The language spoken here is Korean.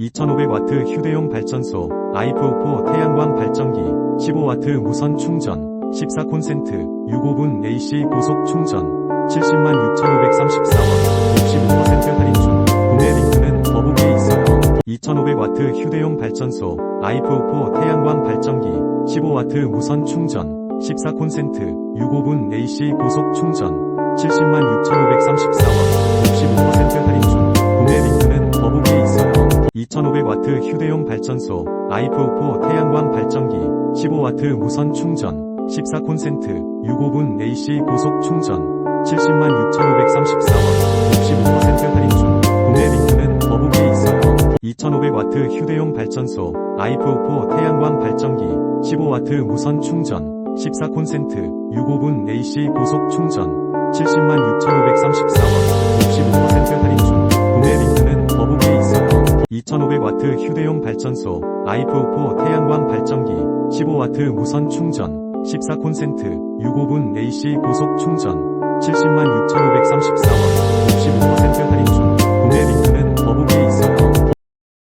2500W 휴대용 발전소, 아이프5 태양광 발전기, 15W 무선 충전, 14콘센트, 65분 AC 고속 충전, 706,534원, 65% 할인 중, 구매 링크는 더보기에 있어요. 2500W 휴대용 발전소, 아이프5 태양광 발전기, 15W 무선 충전, 14콘센트, 65분 AC 고속 충전, 706,534원, 2500W 휴대용 발전소, 아이프5 태양광 발전기, 15W 무선 충전, 14콘센트, 65분 AC 고속 충전, 706,534원, 65% 할인 중, 구매 링크는 더보기에 있어요. 2500W 휴대용 발전소, 아이프5 태양광 발전기, 15W 무선 충전, 14콘센트, 65분 AC 고속 충전, 706,534원, 65% 2500W 휴대용 발전소, 아이프5 태양광 발전기, 15W 무선 충전, 14콘센트, 65분 AC 고속 충전, 706,534원,